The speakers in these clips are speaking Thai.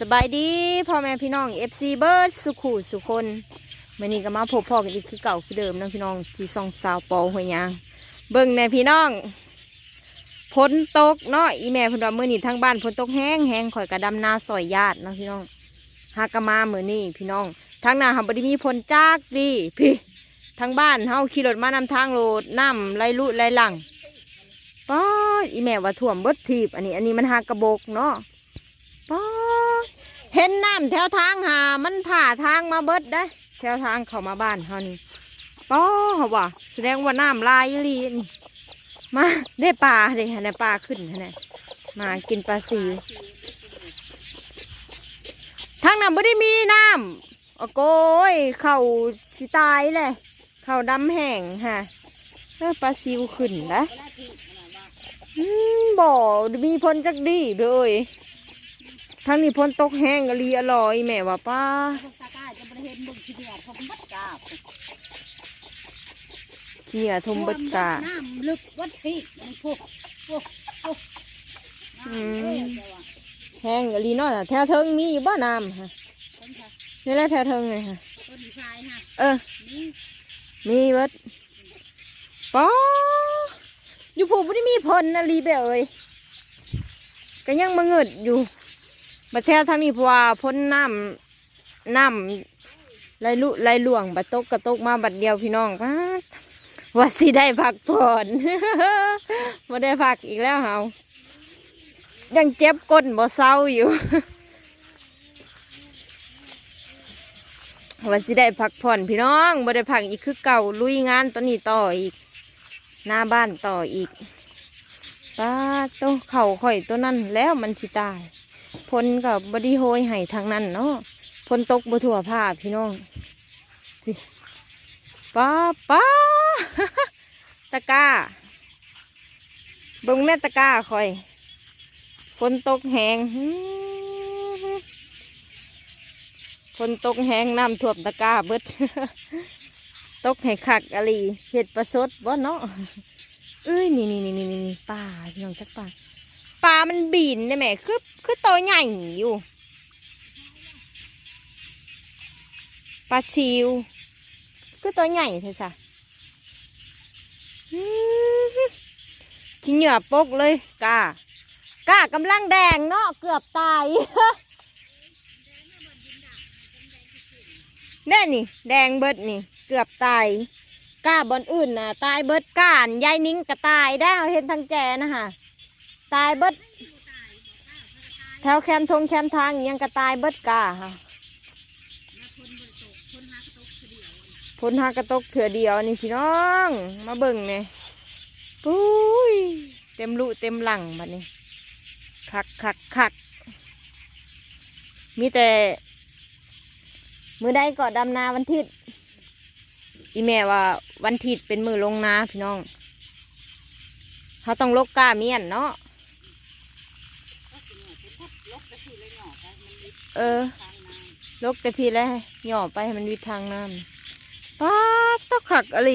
สบายดีพ่อแม่พี่น้องเอฟซีเบิร์ดสุขูสุคนมื่อนี้ก็มาพบพ่อกันอีกคือเก่าคือเดิมเนาะพี่น้องที่ซองสาวปอหัวยยาง เบิ่งแน่พี่น้องฝนตกเนาะอีแม่พ่นว่ามื่อนี้ทางบ้านฝนตกแห้งแห้งข่อยกระดำนาซอยญาติเนาะพี่น้องหากะมาเมื่อนี้พี่น้องทางนาหาบไดีมีฝนจักดีพี่ทางบ้านเฮาขี่รถมานำทางโลดน้ำไหลลุไหลหลังป้าดอีแม่ว่าท่วมเบิดทีบอันนี้ อันนี้มันหากระบกเนาะ เห็นน้ำแถวทางหา มันผ่าทางมาเบิดได้ แถวทางเข้ามาบ้านเฮานี่ป้าเขาว่าแสดงว่าน้ำลายลีนี่ มาได้ปลาเด้ได้ปลาขึ้นนะมากินปลาซิวทางนั้นไม่ได้มีน้ำโอ้โกยเข่าสิตายเลยเข่าดำแห้งฮะปลาซิวขึ้นนะบ่มีพลจักดีเลย ทั้งนี้พลตกแห้งกะลีอร่อยแม่ว่าป้าพวกตาก้าจะบริเห็นบึงทีเดียวเขาบัดกาบเขี่ยทมเบิดกา น้ำลึกวัดพีกมันพวกพวกพวกน้ำเอ้ยเดี๋ยวอะแห้งกะลีเนาะแถวเทิงมีอยู่บ้าน้ำฮะต้นค่ะนี่แหละแถวเทิงเลยฮะต้นชายฮะเออ นี่มีเบิดป้าอยู่ผูบ่ได้มีพลนะลีเบเอ้ยก็ยังมาเงิดอยู่ บัดแถวทางนี้เพราะว่าพ้นน้ำน้ำไหลลุไหลหลวงบัดตกกระตกมาบัดเดียวพี่น้องป้าดว่าสิได้พักผ่อนบ่ได้พักอีกแล้วเฮายังเจ็บก้นบ่เศร้าอยู่ ว่าสิได้พักผ่อนพี่น้องบ่ได้พักอีกคือเก่าลุยงานตอนนี้ต่ออีก หน้าบ้านต่ออีกป้าโตวเข่าข่อยตัวนั้นแล้วมันสิตาย พลกับบดีโฮยให้ทางนั้นเนาะพลตกบ่ทั่วผ้าพี่น้องป้าป้าตะกาบิ่งแม่ตะกาข่อย ฝนตกแหงฝนตกแหงน้ำท่วมตะกาเบิด ตกให้คักอะลีเห็ดประสดบ่เนาะเอ้ยนี่นี่นี่นี่นี่นี่ปลาพี่น้องจักปลา ลามันบินได้ไหมคือคือตัวใหญ่อยู่ปลาชิวคือตัวใหญ่เถอสะอื้อหือขี้เหงื่อปกเลยกากากำลังแดงเนาะเกือบตายแน่นี่ แดงเบิดนี่ เกือบตายก้าบอนอื่นน่ะตายเบิดก้านยายนิ้งก็ตายได้เห็นทางแจนะฮะ ตายเบิดแถวแคมทงแคมทางยังก็ตายเบิดกาค่ะพ้นหากระตกเถื่อเดียวนี่พี่น้อง มาเบิ่งเนี่ยปุ้ยเต็มลุเต็มหลังบัดนี้คักคักคักมีแต่ มือใดก็ดำนาวันทิศอีแม่ว่าวันทิศเป็นมือลงนาพี่น้องเขาต้องลกกาเมียนเนาะ ลกกระชีเลยหน่อไปมันมี เออลกแต่พี่แล้วหย่อไปให้มันวิดทางน้ำป้าดตกขักอะไร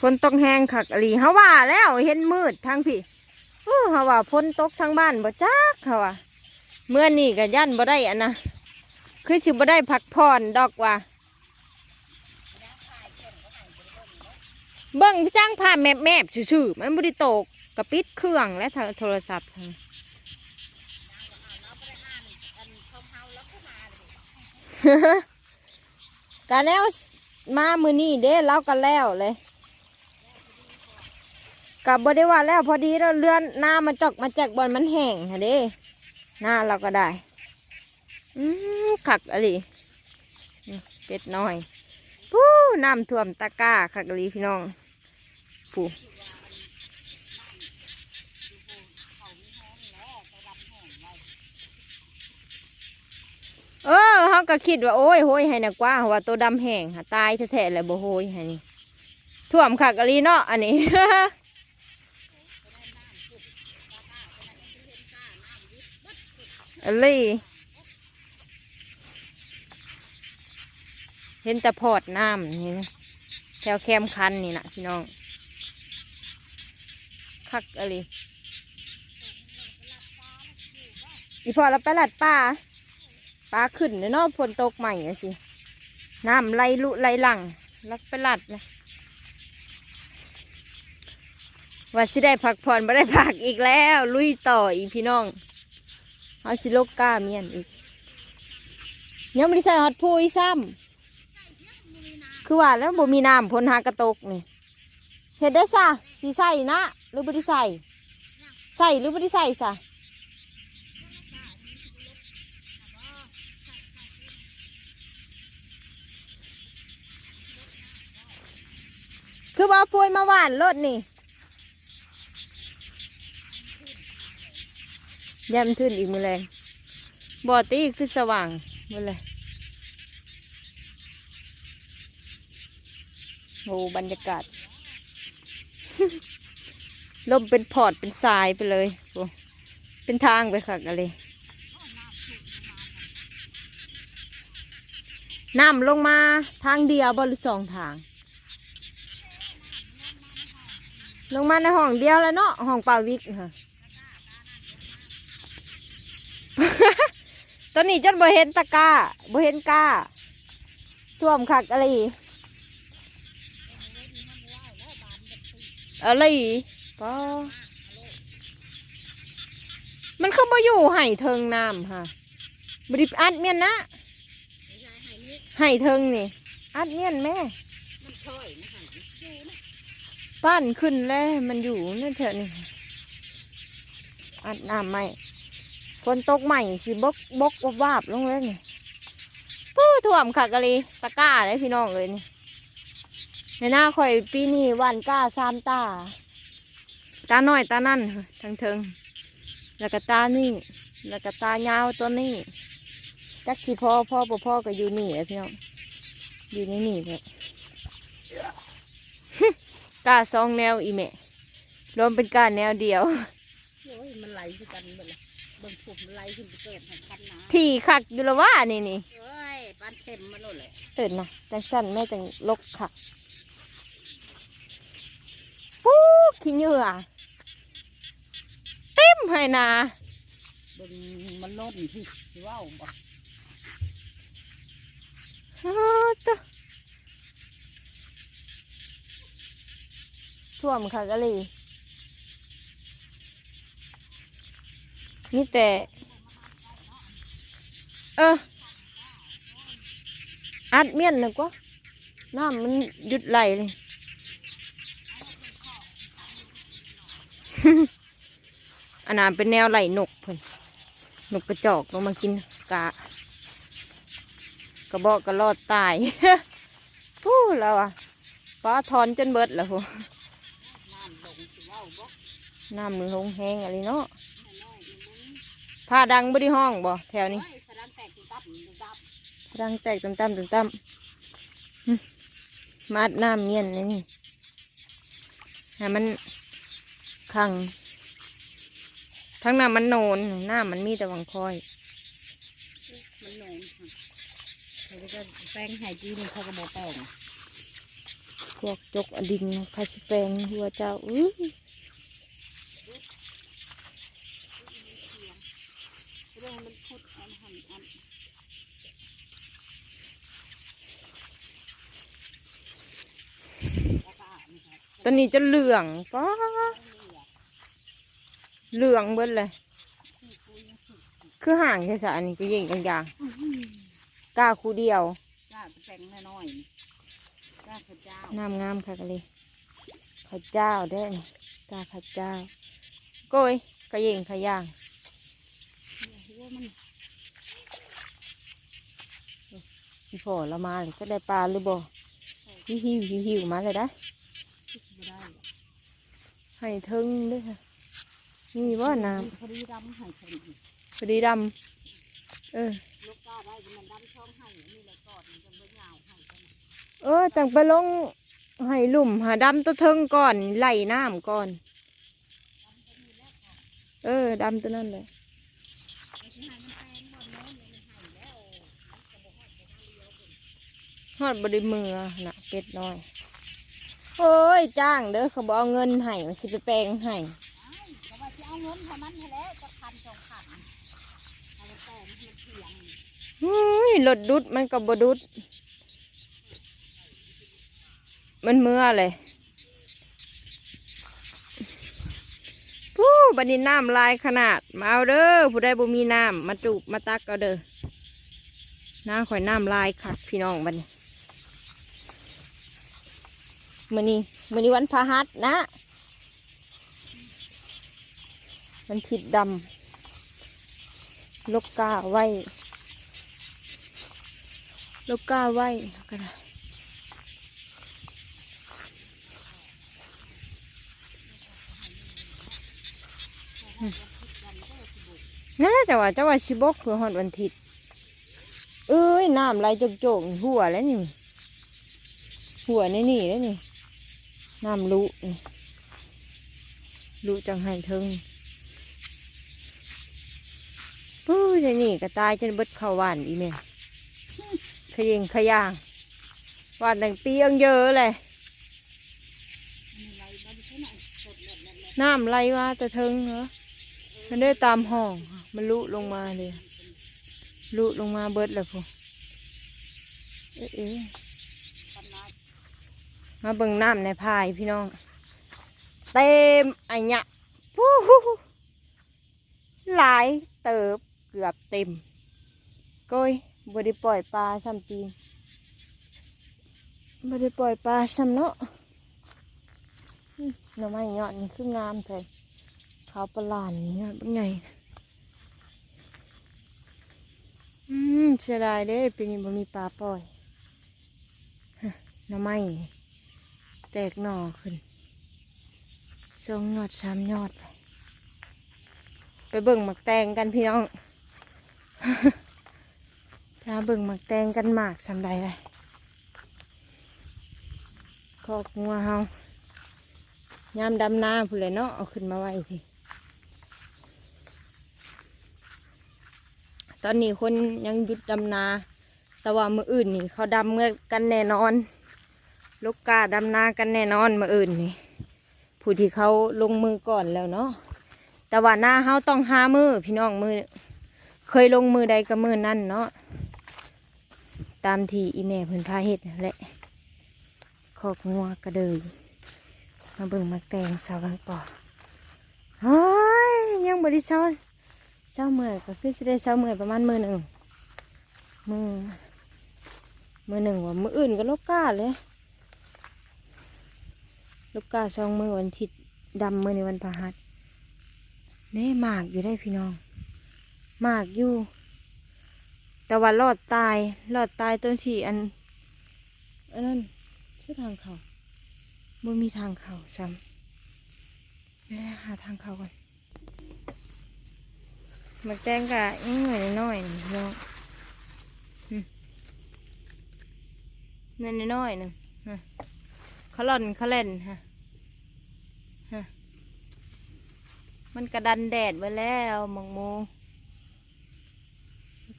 ฝนตกแห้งขักอะไรเขาว่าแล้วเห็นมืดทางพี่เออเขาว่าฝนตกทางบ้านบ่จักเขาว่าเมื่อนี่ก็ยันบ่ได้อันนะคือสิบ่ได้พักผ่อนดอกว่าเบิ้งพี่จ้างผ่าแมบแมบๆซื่อๆมันบริโตกกระปิดเครื่องและโทรศัพท์ทั้ง กันแล้วมามือนี่เด้เล่ากันแล้วเลยกับบได้ว่าแล้วพอดีเราเลื่อนหน้ามาจอกมาแจกบอลมันแห้งฮะเด้หน้าเราก็ได้อืมขักอะไรเป็ดน้อยปู้น้ำท่วมตะก้าขักอะไรพี่น้องปู เออเขาก็คิดว่าโอ้ยโหยให้นะกว่าว่าตัวดำแห้งหาตายแท้ๆเลยบ่โหยให้นี่ท่วมขักอะไรเนาะอันนี้อะไรเห็นแต่พอดน้ำนี่แถวแคมคันนี่นะพี่น้อง คักอะไรอีพอเราไปหลัดป่า ปลาขึ้นเนาะฝนตกใหม่สิน้ำไหลลุไหลหลังแล้วไปหลัดเลยว่าสิได้พักผ่อนไม่ได้พักอีกแล้ว ลุยต่ออีกพี่น้องเอาสิโลกกล้าเมียนอีกยังไม่ได้ใส่ฮอตพูอีซ้ำคือว่าแล้วบ่มีน้ำพ้นหากระตกนี่เห็ดได้ซะสีใส่นะหรือไม่ได้ใส่ใส่หรือไม่ได้ใส่ซะ คือว่าพูยมาหวานรถนี่ยามขึ้นอีกมือแรงบอตี้คือสว่างมือเลยโอ้บรรยากาศ ลมเป็นพอร์ตเป็นทรายไปเลยโอ้เป็นทางไปค่ะกันเลยน้ำลงมาทางเดียวบหรือสองทาง ลงมาในห้องเดียวแล้วเนาะห้องเป่าวิกค่ะตอนนี้จนบ่เห็นตะกาบ่เห็นกาท่วมคักอะไรอะไรก็มันคือบ่อยู่ไห่เทิงน้ำค่ะบริอัดเมียนนะไห่เทิงนี่ อัดเมียนแม่ มันถอยนะคะอยู่นะ ป้านขึ้นแล้วมันอยู่นั่นเถอะนี่อัดน้ำใหม่ฝนตกใหม่สิบกบกวบวาบลงแล้วนี่ปู้ท่วมค่ะกะลีตะกร้าเลยพี่น้องเลยนี่ในหน้าข่อยปีนี้วันก้าสามตา ตาหน่อยตานั่นทั้งเทิงแล้วก็ตานี่ แล้วก็ตายาวตัวนี้จักจีพ่อพ่อบ่พ่อก็อยู่นี่แหละพี่น้องอยู่ในนี่ครับ กาสองแนวอีเมะรวมเป็นกาแนวเดียว โอ้ยมันไหลคือกันหมดเลยเบิ่งผมมันไหลขึ้นไปเกิดหันคันนะที่คักอยู่และว่านี่นี่เอ้ยปานเข็มมาโน่นเลยเอิดนะจังสั้นแม่จังลกคักปู๊ขี้เหงื่อเต็มให้นาเบิ่งมันโน่นที่สิว่าวบ่ อ้าวจ้ะ ท่วมคักอะไรนี่แต่ เอออัดเมียนนึกว่าน้ำมันหยุดไหลเลย อันนั้นเป็นแนวไหลนกเพิ่นนกกระจอกลงมากินกะ กระบอกกระรอดตาย พู้เราอะป้าทอนจนเบิดแล้วพู น้ำลงสิว่าวบ่ น้ำลงแห้งอะไรเนาะน้อยๆนี่มันผ้าดังบ่ได้ห้องบ่แถวนี้เฮ้ยสะดันแตกตุ้ตับตุ้ตับดังแตกต่ำต่ำต่ำต่ำหึมาดน้ำเมียนเลยนี่ให้มันขัง ทั้งน้ำมันโนนน้ำมันมีแต่วังคอย มันโน่นค่ะเขาก็แป้งไห้ปีนี่เขาก็บ่แป้งพวกจกอดินคาสิแปลงหัวเจ้าอื้อ เรื่องมันพุดอันหันอัน ตอนนี้จะเหลืองป้าเหลืองเบิดเลย คือห่างแค่สะอันนี้ก็ยิงกันอย่างกล้าคูเดียวจ้าแป้งน้อยๆนี่จ้าข้าวเจ้าน้ำงามค่ะกันเลยข้าวเจ้าเด้อนกล้าข้าวเจ้าโก้ยกระยิงขย่างหัวมันพี่พอเรามาเลยจะได้ปลาหรือบ่หิวหิวหิวหิวมาเลยได้ไม่ได้หรอก ให้เทิงเด้วยค่ะนี่ว่าน้พอดีดำให้พอดีำพอดีดำเออลูกก้าได้มันดำช่องให้นี่แหละก่อนมันจะไม่ยาวให้กันเออจังไปลงให้หลุมหาดำตัวเทิงก่อนไหลน้ำก่อน เออดำตัวนั่นเลยฮอดบริมือน่ะเป็ดน้อย โอ้ยจ้างเด้อเขาบอกเอาเงินให้มันสิไปแปลงให้แต่ว่าจะเอาเงินเท่านั้นให้แล้วจะพันสองพันมันเถียงอุ้ยรถดุดมันกับบดุด มันเมื่อเลยผู้บันนี้น้ำลายขนาด มาเอาเด้อผู้ใดบ่มีน้ำมาจูบมาตักเอาเด้อน้าข่อยน้ำลายคักพี่น้องบัดนี้ มื้อนี้มื้อนี้วันพฤหัสนะ มันทิดดำ ลกกาไว้ ลกกาไว้ก็ได้อืมนั่นแหละแต่ว่าเจ้าว่าชิบกเพื่อหอดวันทิตย์เอ้ยน้ำไหลจกจกหัวแล้วนี่ หัวในนี่แล้วนี่ น้ำลุนี่ลุจังไห้เทิงปุ้ยนนี่ก็ตายจนเบิดเข้าหวานอีแม่ขยิงขยางหวานดังเตียงเยอะเลยมันไหลบ้านใช่ไหล็ดเล็ดเล็ดน้ำไหลมาแต่เทิงเหรอมันได้ตามห้องมันลุลงมาเลยลุลงมาเบิดเลยพูเอ๊ะเอ๊ะ มาเบิ่งน้ำในพายพี่น้อง เต็มไอ้เนี่ยปู้หลายเติบเกือบเต็มก้อยบ่ได้ปล่อยปลาซ้ำปีบ่ได้ปล่อยปลาซ้ำเนาะหน่อไม้ยอดนี่คืองามแท้ขาวประหลาดนี่นะเป็นไงอืมเสียดายเด้ปีนี้บ่มีปลาปล่อยหน่อไม่ แตกหน่อขึ้นสองยอดสามยอด ไปไปเบิ่งหมักแตงกันพี่น้องไปหาเบิ่งหมักแตงกันหมากสำใดเลยคอกงัวเฮายามดำนาผู้เลยเนาะเอาขึ้นมาไว้ทีตอนนี้คนยังหยุดดำนา แต่ว่ามืออื่นนี่เขาดำกันแน่นอน ลูกกาดำนากันแน่นอนมืออื่นนี่ผู้ที่เขาลงมือก่อนแล้วเนาะแต่ว่าหน้าเฮาต้องหามือพี่น้องมือ เคยลงมือใดก็มือนั่นเนาะตามที่อีแม่เพิ่นพาเฮ็ดนั่นแหละคอกงัวกระเดยมาเบิ่งมาแตงสาวันปอเฮ้ยยังบริเซาเศร้าเมื่อยก็คือสิได้เศร้าเมื่อยประมาณมือหนึ่งมือมือหนึ่งว่ามืออื่นก็ลูกกาเลย ลูกกาสองมือวันทิตดำมือในวันพฤหัสเน่หมากอยู่ได้พี่น้องหมากอยู่ แต่ว่ารอดตายรอดตายตัวที่อันอันนั้นชื่อทางเขาบ่มีทางเขาซ้ำไปหาทางเขาก่อนมาแตงกะยังหน่อยน้อยนี่น้องเงินน้อยหนึงฮะเขาหล่อนเขาเล่นฮะ มันกระดันแดดไว้แล้วมังโม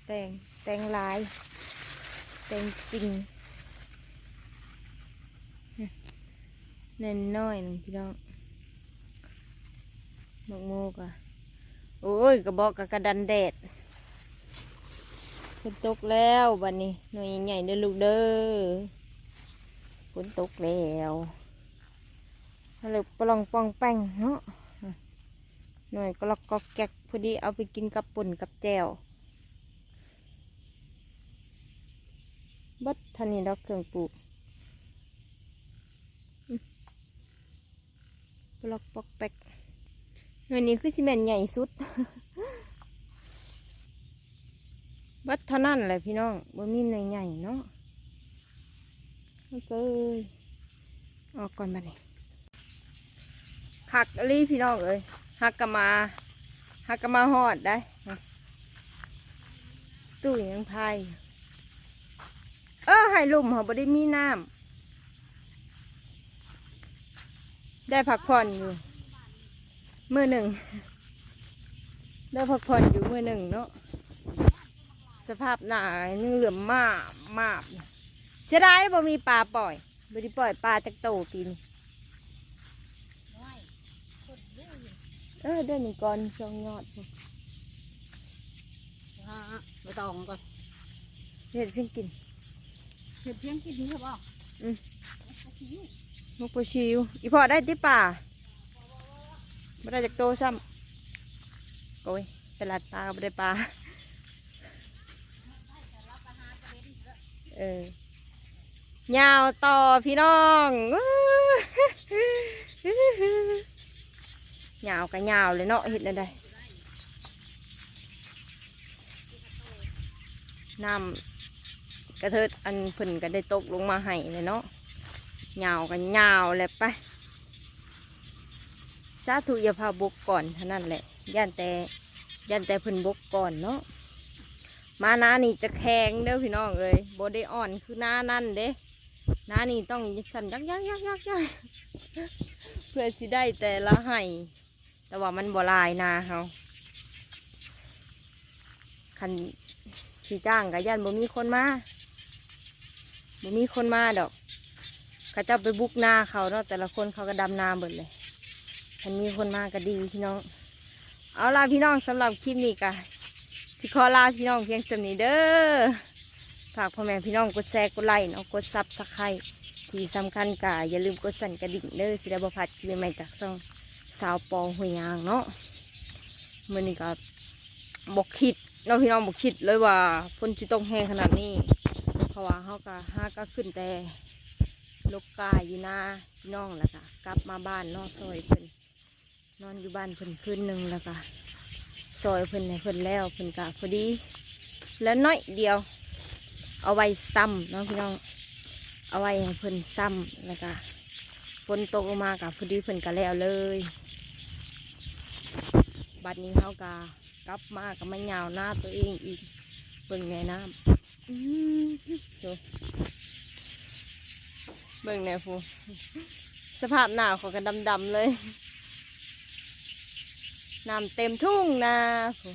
แตงแตงลาย แตงจริงเน่นน้อยหนึงพี่น้องหมกโมกะโอ้ยกระบอกกะกระดันแดดฝนตกแล้วบัดนี้หน่วยใหญ่เด้อลูกเด้อฝนตกแล้ว อะไรปลองปองแป้งเนาะหน่วยกรอกกอกแกกพอดีเอาไปกินกับปุ่นกับแจวบัดทันนี้ดอกเครื่องปลูกปลอกปอกแปกหน่วยนี้คือซีเมนใหญ่สุดบัดเท่านั้นแหละพี่น้องบ่มีหน่วยใหญ่เนาะโอเคออกก่อนบัดนี้ หักอลีพี่น้องเอ้ยหักกะมาหักกะมาหอดได้ ตู้ยังพายเออให้ลุ่มเขาบ่ได้มีน้ำได้พักผ่อนอยู่มือหนึ่งได้พักผ่อนอยู่มือหนึ่งเนาะสภาพหนานึ่งเหลือมมากมากเสียดายบ่มีปลาปล่อยบ่ได้ปล่อยปลาจากโตปีนี้อยกดดื้ อเออเดือนนี้ก่อนช่องยอดพุ่นว้าตองก่อนเห็ดเพิ่งกินเห็ดเพียงกินนี่ครับบ่อืมนกปลาชิวอีพ่อได้ที่ป่าไม่ได้จากโตซ้ำโอ้ยไปลัดปลาก็ไม่ได้ปลาเออยาวต่อพี่น้องอื้อ ยาวกับยาวเลยเนาะเห็ดอะไรน้ำกระเทิดอันเพิ่นก็ได้ตกลงมาให้เลยเนาะยาวกันยาวเลยไปสาธุยาพาบกก่อนเท่านั้นแหละย่านแต่ย่านแต่เพิ่นบกก่อนเนาะมาหน้านี่จะแข็งเด้อพี่น้องเอ้ยโบได้อ่อนคือหน้านั่นเด้หน้านี่ต้องสั่นยักยักยักยักยักเพื่อสิได้แต่ละให้ แต่ว่ามันบ่ลายนาเฮาคันชีจ้างกับย่านบ่มีคนมาบ่มีคนมาดอกเขาเจ้าไปบุกนาเขาเนาะแต่ละคนเขาก็ดำนาเบิดเลยมันมีคนมาก็ดีพี่น้อง เอาล่ะพี่น้องสำหรับคลิปนี้ก็สิขอลาพี่น้องเพียงสำนี้เด้อฝากพ่อแม่พี่น้องกดแชร์กดไลค์เนาะกดซับสไครต์ที่สำคัญก็อย่าลืมกดสั่นกระดิ่งเด้อสิได้บ่พลาดคลิปใหม่จากช่อง สาวปอหวยยางเนาะมื่อนี้ก็บอกคิดเนาะพี่น้องบอกคิดเลยว่าฝนจะต้องแห้งขนาดนี้ เพราะว่าเขาก็ห้าก็ขึ้นแต่ลูกกายอยู่หน้าพี่น้องแล้วก็กลับมาบ้านนอนซอยเพิ่นนอนอยู่บ้านเพิ่นคืนหนึ่งแล้วก็ซอยเพิ่นให้เพิ่นแล้วเพิ่นกะพอดี แล้วน้อยเดียว เอาไว้ซ้ำเนาะพี่น้อง เอาไว้ให้เพิ่นซ้ำแล้วก็ฝนตกลงมากับพอดีเพิ่นก็แล้วเลย บัดนี้เขากกลับมากับมันยาวหน้าตัวเองอีกเบิ่งในน้ำอื้อดูเบิ่งแนวฟูสภาพหนาวของกันดำๆเลยน้ำเต็มทุ่งนาฟู